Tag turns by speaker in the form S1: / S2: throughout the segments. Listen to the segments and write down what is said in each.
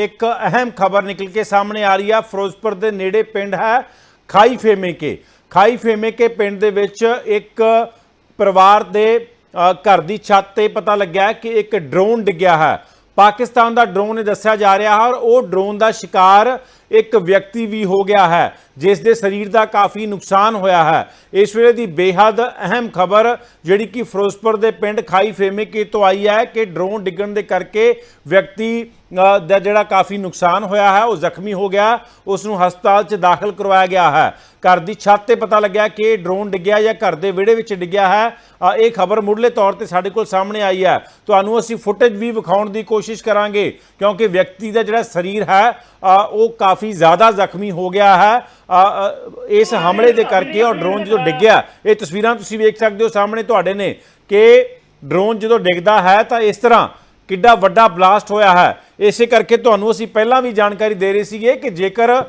S1: ਇੱਕ ਅਹਿਮ ਖਬਰ ਨਿਕਲ ਕੇ ਸਾਹਮਣੇ ਆ ਰਹੀ ਹੈ ਫਿਰੋਜ਼ਪੁਰ ਦੇ ਨੇੜੇ ਪਿੰਡ ਹੈ ਖਾਈ ਫੇਮੇਕੇ। ਖਾਈ ਫੇਮੇਕੇ ਪਿੰਡ ਦੇ ਵਿੱਚ ਇੱਕ ਪਰਿਵਾਰ ਦੇ ਅ, ਘਰ ਦੀ ਛੱਤ ਤੇ ਪਤਾ ਲੱਗਿਆ ਕਿ ਇੱਕ ਡਰੋਨ ਡਿੱਗਿਆ ਹੈ। ਪਾਕਿਸਤਾਨ ਦਾ ਡਰੋਨ ਦੱਸਿਆ ਜਾ ਰਿਹਾ ਹੈ ਔਰ ਉਹ ਡਰੋਨ ਦਾ ਸ਼ਿਕਾਰ ਇੱਕ ਵਿਅਕਤੀ ਵੀ ਹੋ ਗਿਆ ਹੈ, ਜਿਸ ਦੇ ਸਰੀਰ ਦਾ ਕਾਫੀ ਨੁਕਸਾਨ ਹੋਇਆ ਹੈ। ਇਸ ਵੇਲੇ ਦੀ ਬੇਹੱਦ ਅਹਿਮ ਖਬਰ ਜਿਹੜੀ ਕਿ ਫਿਰੋਜ਼ਪੁਰ ਦੇ ਪਿੰਡ ਖਾਈ ਫੇਮੇਕੇ ਤੋਂ ਆਈ ਹੈ ਕਿ ਡਰੋਨ ਡਿੱਗਣ ਦੇ ਕਰਕੇ ਵਿਅਕਤੀ ਦਾ ਜਿਹੜਾ ਕਾਫੀ ਨੁਕਸਾਨ ਹੋਇਆ ਹੈ, ਉਹ ਜ਼ਖਮੀ ਹੋ ਗਿਆ, ਉਸ ਨੂੰ ਹਸਪਤਾਲ 'ਚ ਦਾਖਲ ਕਰਵਾਇਆ ਗਿਆ ਹੈ। ਘਰ ਦੀ ਛੱਤ ਤੇ ਪਤਾ ਲੱਗਿਆ ਕਿ ਡਰੋਨ ਡਿੱਗਿਆ ਜਾਂ ਘਰ ਦੇ ਵਿਹੜੇ ਵਿੱਚ ਡਿੱਗਿਆ ਹੈ। ਇਹ ਖਬਰ ਮੁੱਢਲੇ ਤੌਰ ਤੇ ਸਾਡੇ ਕੋਲ ਸਾਹਮਣੇ ਆਈ ਹੈ। ਤੁਹਾਨੂੰ ਅਸੀਂ ਫੁਟੇਜ ਵੀ ਵਿਖਾਉਣ ਦੀ ਕੋਸ਼ਿਸ਼ ਕਰਾਂਗੇ, ਕਿਉਂਕਿ ਵਿਅਕਤੀ ਦਾ ਜਿਹੜਾ ਸਰੀਰ ਹੈ ਉਹ ਕਾਫੀ ਜ਼ਿਆਦਾ ਜ਼ਖਮੀ ਹੋ ਗਿਆ ਹੈ। ਇਸ ਹਮਲੇ ਦੇ ਕਰਕੇ ਔਰ ਡਰੋਨ ਜਦੋਂ ਡਿੱਗਿਆ, ਇਹ ਤਸਵੀਰਾਂ ਤੁਸੀਂ ਵੇਖ ਸਕਦੇ ਹੋ ਸਾਹਮਣੇ ਤੁਹਾਡੇ ਨੇ ਕਿ ਡਰੋਨ ਜਦੋਂ ਡਿੱਗਦਾ ਹੈ ਤਾਂ ਇਸ ਤਰ੍ਹਾਂ ਕਿੱਡਾ ਵੱਡਾ ਬਲਾਸਟ ਹੋਇਆ ਹੈ। ਇਸੇ ਕਰਕੇ ਤੁਹਾਨੂੰ ਅਸੀਂ ਪਹਿਲਾਂ ਵੀ ਜਾਣਕਾਰੀ ਦੇ ਰਹੇ ਸੀਗੇ ਕਿ ਜੇਕਰ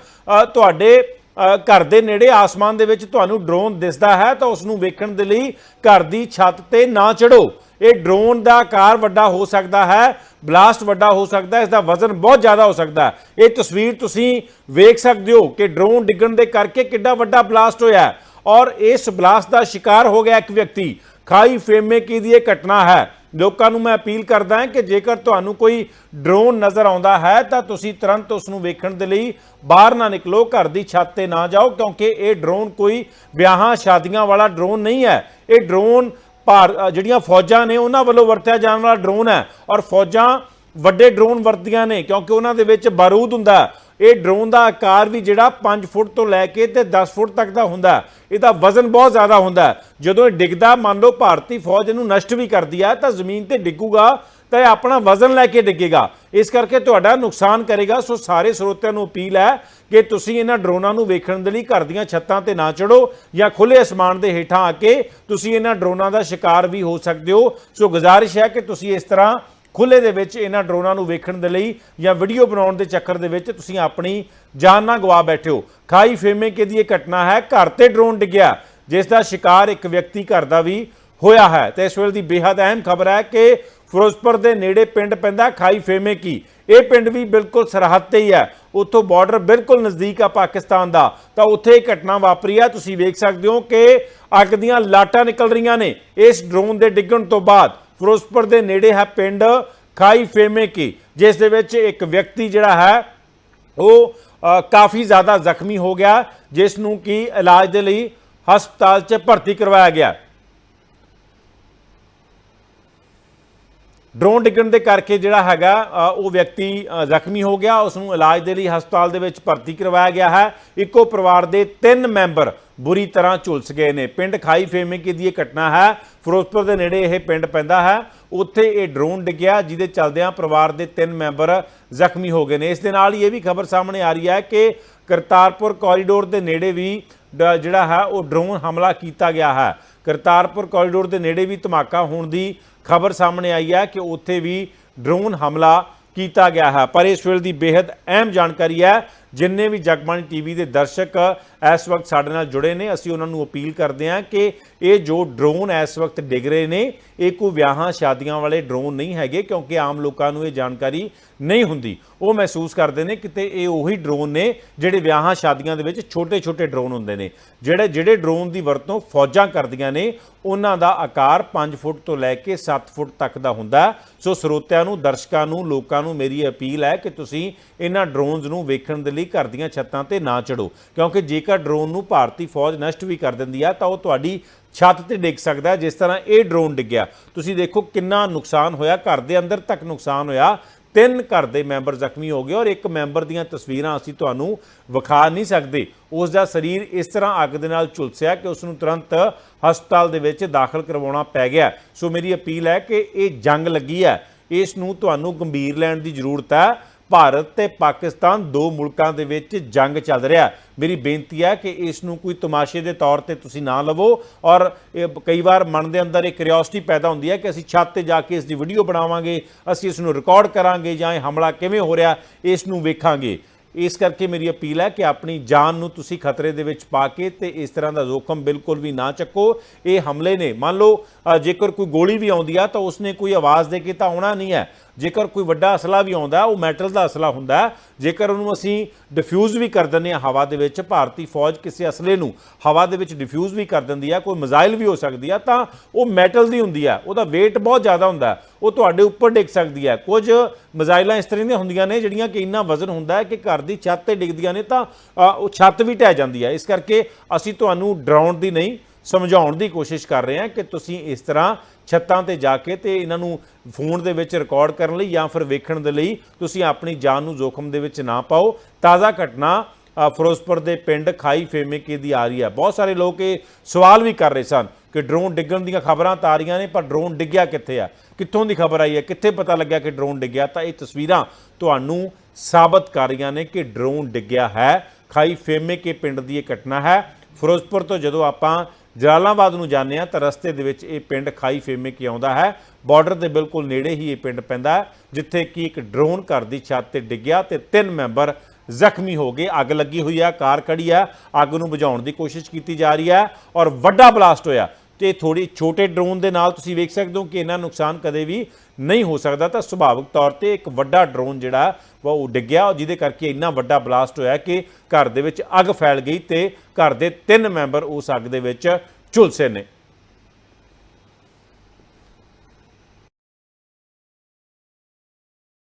S1: ਤੁਹਾਡੇ ਘਰ ਦੇ ਨੇੜੇ ਆਸਮਾਨ ਦੇ ਵਿੱਚ ਤੁਹਾਨੂੰ ਡਰੋਨ ਦਿਸਦਾ ਹੈ ਤਾਂ ਉਸ ਨੂੰ ਵੇਖਣ ਦੇ ਲਈ ਘਰ ਦੀ ਛੱਤ ਤੇ ਨਾ ਚੜੋ ਇਹ ਡਰੋਨ ਦਾ ਆਕਾਰ ਵੱਡਾ ਹੋ ਸਕਦਾ ਹੈ, ਬਲਾਸਟ ਵੱਡਾ ਹੋ ਸਕਦਾ ਹੈ, ਇਸ ਦਾ ਵਜ਼ਨ ਬਹੁਤ ਜ਼ਿਆਦਾ ਹੋ ਸਕਦਾ ਹੈ। ਇਹ ਤਸਵੀਰ ਤੁਸੀਂ ਵੇਖ ਸਕਦੇ ਹੋ ਕਿ ਡਰੋਨ ਡਿੱਗਣ ਦੇ ਕਰਕੇ ਕਿੱਡਾ ਵੱਡਾ ਬਲਾਸਟ ਹੋਇਆ ਔਰ ਇਸ ਬਲਾਸਟ ਦਾ ਸ਼ਿਕਾਰ ਹੋ ਗਿਆ ਇੱਕ ਵਿਅਕਤੀ। ਖਾਈ ਫੇਮੇ ਕੀ ਦੀ ਇਹ ਘਟਨਾ ਹੈ। ਲੋਕਾਂ ਨੂੰ ਮੈਂ ਅਪੀਲ ਕਰਦਾ ਹਾਂ ਕਿ ਜੇਕਰ ਤੁਹਾਨੂੰ ਕੋਈ ਡਰੋਨ ਨਜ਼ਰ ਆਉਂਦਾ ਹੈ, ਤਾਂ ਤੁਸੀਂ ਤੁਰੰਤ ਉਸ ਨੂੰ ਵੇਖਣ ਦੇ ਲਈ ਬਾਹਰ ਨਾ ਨਿਕਲੋ, ਘਰ ਦੀ ਛੱਤ ਤੇ ਨਾ ਜਾਓ, ਕਿਉਂਕਿ ਇਹ ਡਰੋਨ ਕੋਈ ਵਿਆਹਾਂ, ਸ਼ਾਦੀਆਂ ਵਾਲਾ ਡਰੋਨ ਨਹੀਂ ਹੈ। ਇਹ ਡਰੋਨ ਭਾਰ ਜਿਹੜੀਆਂ ਫੌਜਾਂ ਨੇ, ਉਹਨਾਂ ਵੱਲੋਂ ਵਰਤਿਆ ਜਾਣ ਵਾਲਾ ਡਰੋਨ ਹੈ। ਔਰ ਫੌਜਾਂ ਵੱਡੇ ਡਰੋਨ ਵਰਤਦੀਆਂ ਨੇ, ਕਿਉਂਕਿ ਉਹਨਾਂ ਦੇ ਵਿੱਚ ਬਾਰੂਦ ਹੁੰਦਾ ਇਹ ਡਰੋਨ ਦਾ ਆਕਾਰ ਵੀ ਜਿਹੜਾ 5 ਫੁੱਟ ਤੋਂ ਲੈ ਕੇ ਤੇ 10 ਫੁੱਟ ਤੱਕ ਦਾ ਹੁੰਦਾ ਇਹਦਾ ਵਜ਼ਨ ਬਹੁਤ ਜ਼ਿਆਦਾ ਹੁੰਦਾ ਜਦੋਂ ਇਹ ਡਿੱਗਦਾ, ਮੰਨ ਲਓ ਭਾਰਤੀ ਫੌਜ ਇਹਨੂੰ ਨਸ਼ਟ ਵੀ ਕਰਦੀ ਹੈ ਤਾਂ ਜ਼ਮੀਨ ਤੇ ਡਿੱਗੂਗਾ ਤਾਂ ਇਹ ਆਪਣਾ ਵਜ਼ਨ ਲੈ ਕੇ ਡਿੱਗੇਗਾ। ਇਸ ਕਰਕੇ ਤੁਹਾਡਾ ਨੁਕਸਾਨ ਕਰੇਗਾ। ਸੋ ਸਾਰੇ ਸਰੋਤਿਆਂ ਨੂੰ ਅਪੀਲ ਹੈ ਕਿ ਤੁਸੀਂ ਇਹਨਾਂ ਡਰੋਨਾਂ ਨੂੰ ਵੇਖਣ ਦੇ ਲਈ ਘਰ ਦੀਆਂ ਛੱਤਾਂ ਤੇ ਨਾ ਚੜੋ ਜਾਂ ਖੁੱਲੇ ਅਸਮਾਨ ਦੇ ਹੇਠਾਂ ਆ ਕੇ ਤੁਸੀਂ ਇਹਨਾਂ ਡਰੋਨਾਂ ਦਾ ਸ਼ਿਕਾਰ ਵੀ ਹੋ ਸਕਦੇ ਹੋ। ਸੋ ਗੁਜ਼ਾਰਿਸ਼ ਹੈ ਕਿ ਤੁਸੀਂ ਇਸ ਤਰ੍ਹਾਂ ਖੁੱਲੇ ਦੇ ਵਿੱਚ ਇਹਨਾਂ ਡਰੋਨਾਂ ਨੂੰ ਵੇਖਣ ਦੇ ਲਈ ਜਾਂ ਵੀਡੀਓ ਬਣਾਉਣ ਦੇ ਚੱਕਰ ਦੇ ਵਿੱਚ ਤੁਸੀਂ ਆਪਣੀ ਜਾਨ ਨਾ ਗਵਾ ਬੈਠੇ ਹੋ। ਖਾਈ ਫੇਮੇ ਕੇ ਦੀ ਇਹ ਘਟਨਾ ਹੈ, ਘਰ ਤੇ ਡਰੋਨ ਡਿੱਗਿਆ, ਜਿਸ ਦਾ ਸ਼ਿਕਾਰ ਇੱਕ ਵਿਅਕਤੀ ਘਰ ਦਾ ਵੀ ਹੋਇਆ ਹੈ। ਤੇ ਇਸ ਵੇਲੇ ਦੀ ਬੇहद ਅਹਿਮ ਖਬਰ ਹੈ ਕਿ ਫਿਰੋਜ਼ਪੁਰ ਦੇ ਨੇੜੇ ਪਿੰਡ ਪੈਂਦਾ ਖਾਈ ਫੇਮੇ ਕੀ। ਇਹ ਪਿੰਡ ਵੀ ਬਿਲਕੁਲ ਸਰਹੱਦ ਤੇ ਹੀ ਹੈ। ਉੱਥੋਂ ਬਾਰਡਰ ਬਿਲਕੁਲ ਨਜ਼ਦੀਕ ਆ ਪਾਕਿਸਤਾਨ ਦਾ। ਤਾਂ ਉੱਥੇ ਇਹ ਘਟਨਾ ਵਾਪਰੀ ਆ ਤੁਸੀਂ ਵੇਖ ਸਕਦੇ ਹੋ ਕਿ ਅੱਗ ਦੀਆਂ ਲਾਟਾਂ ਨਿਕਲ ਰਹੀਆਂ ਨੇ। ਇਸ ਡਰੋਨ ਦੇ ਡਿੱਗਣ ਤੋਂ ਬਾਅਦ ਫਿਰੋਜ਼ਪੁਰ ਦੇ ਨੇੜੇ ਹੈ ਪਿੰਡ ਖਾਈ ਫੇਮੇ ਕੀ, ਜਿਸ ਦੇ ਵਿੱਚ ਇੱਕ ਵਿਅਕਤੀ ਜਿਹੜਾ ਹੈ, ਉਹ ਕਾਫੀ ਜ਼ਿਆਦਾ ਜ਼ਖਮੀ ਹੋ ਗਿਆ, ਜਿਸ ਨੂੰ ਕਿ ਇਲਾਜ ਦੇ ਲਈ ਹਸਪਤਾਲ 'ਚ ਭਰਤੀ ਕਰਵਾਇਆ ਗਿਆ। ਡਰੋਨ ਡਿੱਗਣ ਦੇ ਕਰਕੇ ਜਿਹੜਾ ਹੈਗਾ ਉਹ ਵਿਅਕਤੀ ਜ਼ਖਮੀ ਹੋ ਗਿਆ। ਉਸ ਨੂੰ ਇਲਾਜ ਦੇ ਲਈ ਹਸਪਤਾਲ ਦੇ ਵਿੱਚ ਭਰਤੀ ਕਰਵਾਇਆ ਗਿਆ ਹੈ। ਇੱਕੋ ਪਰਿਵਾਰ ਦੇ ਤਿੰਨ ਮੈਂਬਰ ਬੁਰੀ ਤਰ੍ਹਾਂ ਝੁਲਸ ਗਏ ਨੇ। ਪਿੰਡ ਖਾਈ ਫੇਮੇਕੇ ਦੀ ਇਹ ਘਟਨਾ ਹੈ। ਫਿਰੋਜ਼ਪੁਰ ਦੇ ਨੇੜੇ ਇਹ ਪਿੰਡ ਪੈਂਦਾ ਹੈ। ਉੱਥੇ ਇਹ ਡਰੋਨ ਡਿੱਗਿਆ, ਜਿਹਦੇ ਚਲਦਿਆਂ ਪਰਿਵਾਰ ਦੇ ਤਿੰਨ ਮੈਂਬਰ ਜ਼ਖਮੀ ਹੋ ਗਏ ਨੇ। ਇਸ ਦੇ ਨਾਲ ਹੀ ਇਹ ਵੀ ਖਬਰ ਸਾਹਮਣੇ ਆ ਰਹੀ ਹੈ ਕਿ ਕਰਤਾਰਪੁਰ ਕੋਰੀਡੋਰ ਦੇ ਨੇੜੇ ਵੀ ਡ- ਜਿਹੜਾ ਹੈ, ਉਹ ਡਰੋਨ ਹਮਲਾ ਕੀਤਾ ਗਿਆ ਹੈ। ਕਰਤਾਰਪੁਰ ਕੋਰੀਡੋਰ ਦੇ ਨੇੜੇ ਵੀ ਧਮਾਕਾ ਹੋਣ ਦੀ ਖਬਰ ਸਾਹਮਣੇ ਆਈ ਹੈ ਕਿ ਉੱਥੇ ਵੀ ਡਰੋਨ ਹਮਲਾ ਕੀਤਾ ਗਿਆ ਹੈ। ਪਰ ਇਸ ਵੇਲੇ ਦੀ ਬੇहद ਅਹਿਮ ਜਾਣਕਾਰੀ ਹੈ, ਜਿੰਨੇ ਵੀ ਜਗਬਾਣੀ ਟੀਵੀ ਦੇ ਦਰਸ਼ਕ ਇਸ ਵਕਤ ਸਾਡੇ ਨਾਲ ਜੁੜੇ ਨੇ। ਅਸੀਂ ਉਹਨਾਂ ਨੂੰ ਅਪੀਲ ਕਰਦੇ ਹਾਂ ਕਿ ਇਹ ਜੋ ਡਰੋਨ ਇਸ ਵਕਤ ਡਿੱਗ ਰਹੇ ਨੇ, ਇਹ ਕੋਈ ਵਿਆਹਾਂ ਸ਼ਾਦੀਆਂ ਵਾਲੇ ਡਰੋਨ ਨਹੀਂ ਹੈਗੇ ਕਿਉਂਕਿ ਆਮ ਲੋਕਾਂ ਨੂੰ ਇਹ ਜਾਣਕਾਰੀ ਨਹੀਂ ਹੁੰਦੀ। ਉਹ ਮਹਿਸੂਸ ਕਰਦੇ ਨੇ ਕਿਤੇ ਇਹ ਉਹੀ ਡਰੋਨ ਨੇ ਜਿਹੜੇ ਵਿਆਹਾਂ ਸ਼ਾਦੀਆਂ ਦੇ ਵਿੱਚ ਛੋਟੇ-ਛੋਟੇ ਡਰੋਨ ਹੁੰਦੇ ਨੇ। ਜਿਹੜੇ ਜਿਹੜੇ ਡਰੋਨ ਦੀ ਵਰਤੋਂ ਫੌਜਾਂ ਕਰਦੀਆਂ ਨੇ, ਉਹਨਾਂ ਦਾ ਆਕਾਰ 5 ਫੁੱਟ ਤੋਂ ਲੈ ਕੇ 7 ਫੁੱਟ ਤੱਕ ਦਾ ਹੁੰਦਾ ਸੋ ਸਰੋਤਿਆਂ ਨੂੰ, ਦਰਸ਼ਕਾਂ ਨੂੰ, ਲੋਕਾਂ ਨੂੰ ਮੇਰੀ ਅਪੀਲ ਹੈ ਕਿ ਤੁਸੀਂ ਇਹਨਾਂ ਡਰੋਨਸ ਨੂੰ ਵੇਖਣ ਦੇ ਲਈ ਘਰ ਦੀਆਂ ਛੱਤਾਂ ਤੇ ਨਾ ਚੜੋ ਕਿਉਂਕਿ ਜੇਕਰ ਡਰੋਨ ਨੂੰ ਭਾਰਤੀ ਫੌਜ ਨਸ਼ਟ ਵੀ ਕਰ ਦਿੰਦੀ ਆ, ਤਾਂ ਉਹ ਤੁਹਾਡੀ ਛੱਤ ਤੇ ਡਿੱਗ ਸਕਦਾ ਜਿਸ ਤਰ੍ਹਾਂ ਇਹ ਡਰੋਨ ਡਿੱਗਿਆ। ਤੁਸੀਂ ਦੇਖੋ ਕਿੰਨਾ ਨੁਕਸਾਨ ਹੋਇਆ, ਘਰ ਦੇ ਅੰਦਰ ਤੱਕ ਨੁਕਸਾਨ ਹੋਇਆ। ਤਿੰਨ ਘਰ ਦੇ ਮੈਂਬਰ ਜ਼ਖਮੀ ਹੋ ਗਏ ਔਰ ਇੱਕ ਮੈਂਬਰ ਦੀਆਂ ਤਸਵੀਰਾਂ ਅਸੀਂ ਤੁਹਾਨੂੰ ਵਿਖਾ ਨਹੀਂ ਸਕਦੇ। ਉਸ ਦਾ ਸਰੀਰ ਇਸ ਤਰ੍ਹਾਂ ਅੱਗ ਦੇ ਨਾਲ ਝੁਲਸਿਆ ਕਿ ਉਸ ਨੂੰ ਤੁਰੰਤ ਹਸਪਤਾਲ ਦੇ ਵਿੱਚ ਦਾਖਲ ਕਰਵਾਉਣਾ ਪੈ ਗਿਆ। ਸੋ ਮੇਰੀ ਅਪੀਲ ਹੈ ਕਿ ਇਹ ਜੰਗ ਲੱਗੀ ਹੈ। ਇਸ ਨੂੰ ਤੁਹਾਨੂੰ ਗੰਭੀਰ ਲੈਣ ਦੀ ਜ਼ਰੂਰਤ ਹੈ। ਭਾਰਤ ਤੇ ਪਾਕਿਸਤਾਨ ਦੋ ਮੁਲਕਾਂ ਦੇ ਵਿੱਚ ਜੰਗ ਚੱਲ ਰਿਹਾ ਮੇਰੀ ਬੇਨਤੀ ਹੈ ਕਿ ਇਸ ਨੂੰ ਕੋਈ ਤਮਾਸ਼ੇ ਦੇ ਤੌਰ ਤੇ ਤੁਸੀਂ ਨਾ ਲਵੋ ਔਰ ਕਈ ਵਾਰ ਮਨ ਦੇ ਅੰਦਰ ਇੱਕ ਕਿਉਰਿਓਸਿਟੀ ਪੈਦਾ ਹੁੰਦੀ ਹੈ ਕਿ ਅਸੀਂ ਛੱਤ ਤੇ ਜਾ ਕੇ ਇਸ ਦੀ ਵੀਡੀਓ ਬਣਾਵਾਂਗੇ, ਅਸੀਂ ਇਸ ਨੂੰ ਰਿਕਾਰਡ ਕਰਾਂਗੇ ਜਾਂ ਇਹ ਹਮਲਾ ਕਿਵੇਂ ਹੋ ਰਿਹਾ, ਇਸ ਨੂੰ ਵੇਖਾਂਗੇ। ਇਸ ਕਰਕੇ ਮੇਰੀ ਅਪੀਲ ਹੈ ਕਿ ਆਪਣੀ ਜਾਨ ਨੂੰ ਤੁਸੀਂ ਖਤਰੇ ਦੇ ਵਿੱਚ ਪਾ ਕੇ ਤੇ ਇਸ ਤਰ੍ਹਾਂ ਦਾ ਜ਼ੋਖਮ ਬਿਲਕੁਲ ਵੀ ਨਾ ਚੱਕੋ। ਇਹ ਹਮਲੇ ਨੇ। ਮੰਨ ਲਓ ਜੇਕਰ ਕੋਈ ਗੋਲੀ ਵੀ ਆਉਂਦੀ ਆ ਤਾਂ ਉਸਨੇ ਕੋਈ ਆਵਾਜ਼ ਦੇ ਕੇ ਤਾਂ ਆਉਣਾ ਨਹੀਂ ਹੈ। ਜੇਕਰ ਕੋਈ ਵੱਡਾ ਅਸਲਾ ਵੀ ਆਉਂਦਾ, ਉਹ ਮੈਟਲ ਦਾ ਅਸਲਾ ਹੁੰਦਾ, ਜੇਕਰ ਉਹਨੂੰ ਅਸੀਂ ਡਿਫਿਊਜ਼ ਵੀ ਕਰ ਦਿੰਦੇ ਹਾਂ ਹਵਾ ਦੇ ਵਿੱਚ, ਭਾਰਤੀ ਫੌਜ ਕਿਸੇ ਅਸਲੇ ਨੂੰ ਹਵਾ ਦੇ ਵਿੱਚ ਡਿਫਿਊਜ਼ ਵੀ ਕਰ ਦਿੰਦੀ ਹੈ ਕੋਈ ਮਿਜ਼ਾਈਲ ਵੀ ਹੋ ਸਕਦੀ ਹੈ ਤਾਂ ਉਹ ਮੈਟਲ ਦੀ ਹੁੰਦੀ ਹੈ ਉਹਦਾ weight ਬਹੁਤ ਜ਼ਿਆਦਾ ਹੁੰਦਾ, ਉਹ ਤੁਹਾਡੇ ਉੱਪਰ ਡਿੱਗ ਸਕਦੀ ਹੈ ਕੁਝ ਮਿਜ਼ਾਈਲਾਂ ਇਸ ਤਰ੍ਹਾਂ ਦੀਆਂ ਹੁੰਦੀਆਂ ਨੇ, ਜਿਹੜੀਆਂ ਕਿ ਇੰਨਾ ਵਜ਼ਨ ਹੁੰਦਾ ਹੈ ਕਿ ਘਰ ਦੀ ਛੱਤ ਤੇ ਡਿੱਗਦੀਆਂ ਨੇ, ਤਾਂ ਉਹ ਛੱਤ ਵੀ ਢਹਿ ਜਾਂਦੀ ਹੈ ਇਸ ਕਰਕੇ ਅਸੀਂ ਤੁਹਾਨੂੰ ਡਰਾਉਣ ਦੀ ਨਹੀਂ, ਸਮਝਾਉਣ ਦੀ ਕੋਸ਼ਿਸ਼ ਕਰ ਰਹੇ ਹਾਂ ਕਿ ਤੁਸੀਂ ਇਸ ਤਰ੍ਹਾਂ ਛੱਤਾਂ ਤੇ ਜਾ ਕੇ ਤੇ ਇਹਨਾਂ ਨੂੰ ਫੋਨ ਦੇ ਵਿੱਚ ਰਿਕਾਰਡ ਕਰਨ ਲਈ ਜਾਂ ਫਿਰ ਵੇਖਣ ਦੇ ਲਈ ਤੁਸੀਂ ਆਪਣੀ ਜਾਨ ਨੂੰ ਜ਼ੋਖਮ ਦੇ ਵਿੱਚ ਨਾ ਪਾਓ। ਤਾਜ਼ਾ ਘਟਨਾ ਫਿਰੋਜ਼ਪੁਰ ਦੇ ਪਿੰਡ ਖਾਈ ਫੇਮੇਕੇ ਦੀ ਆ ਰਹੀ ਹੈ। ਬਹੁਤ ਸਾਰੇ ਲੋਕ ਇਹ ਸਵਾਲ ਵੀ ਕਰ ਰਹੇ ਸਨ ਕਿ ਡਰੋਨ ਡਿੱਗਣ ਦੀਆਂ ਖਬਰਾਂ ਤਾਂ ਆ ਰਹੀਆਂ ਨੇ, ਪਰ ਡਰੋਨ ਡਿੱਗਿਆ ਕਿੱਥੇ ਆ? ਕਿੱਥੋਂ ਦੀ ਖਬਰ ਆਈ ਹੈ? ਕਿੱਥੇ ਪਤਾ ਲੱਗਿਆ ਕਿ ਡਰੋਨ ਡਿੱਗਿਆ? ਤਾਂ ਇਹ ਤਸਵੀਰਾਂ ਤੁਹਾਨੂੰ ਸਾਬਤ ਕਰ ਰਹੀਆਂ ਨੇ ਕਿ ਡਰੋਨ ਡਿੱਗਿਆ ਹੈ। ਖਾਈ ਫੇਮੇਕੇ ਪਿੰਡ ਦੀ ਇਹ ਘਟਨਾ ਹੈ। ਫਿਰੋਜ਼ਪੁਰ ਤੋਂ ਜਦੋਂ ਆਪਾਂ ਜਲਾਲਾਬਾਦ ਨੂੰ ਜਾਂਦੇ ਹਾਂ ਤਾਂ ਰਸਤੇ ਦੇ ਵਿੱਚ ਇਹ ਪਿੰਡ ਖਾਈ ਫੇਮੇ ਕੀ ਆਉਂਦਾ ਹੈ। ਬਾਰਡਰ ਦੇ ਬਿਲਕੁਲ ਨੇੜੇ ਹੀ ਇਹ ਪਿੰਡ ਪੈਂਦਾ ਹੈ, ਜਿੱਥੇ ਕਿ ਇੱਕ ਡਰੋਨ ਘਰ ਦੀ ਛੱਤ ਤੇ ਡਿੱਗਿਆ ਤੇ ਤਿੰਨ ਮੈਂਬਰ ਜ਼ਖਮੀ ਹੋ ਗਏ। ਅੱਗ ਲੱਗੀ ਹੋਈ ਹੈ, ਕਾਰ ਖੜੀ ਹੈ। ਅੱਗ ਨੂੰ ਬੁਝਾਉਣ ਦੀ ਕੋਸ਼ਿਸ਼ ਕੀਤੀ ਜਾ ਰਹੀ ਹੈ ਔਰ ਵੱਡਾ ਬਲਾਸਟ ਹੋਇਆ। ਤੇ ਥੋੜੀ ਛੋਟੇ ਡਰੋਨ ਦੇ ਨਾਲ ਤੁਸੀਂ ਵੇਖ ਸਕਦੇ ਹੋ ਕਿ ਇਹਨਾਂ ਨੁਕਸਾਨ ਕਦੇ ਵੀ ਨਹੀਂ ਹੋ ਸਕਦਾ। ਤਾਂ ਸੁਭਾਵਿਕ ਤੌਰ ਤੇ ਇੱਕ ਵੱਡਾ ਡਰੋਨ ਜਿਹੜਾ ਵਾ ਉਹ ਡਿੱਗਿਆ ਜਿਹਦੇ ਕਰਕੇ ਇੰਨਾ ਵੱਡਾ ਬਲਾਸਟ ਹੋਇਆ ਕਿ ਘਰ ਦੇ ਵਿੱਚ ਅੱਗ ਫੈਲ ਗਈ ਤੇ ਘਰ ਦੇ ਤਿੰਨ ਮੈਂਬਰ ਉਸ ਅੱਗ ਦੇ ਵਿੱਚ ਝੁਲਸੇ ਨੇ।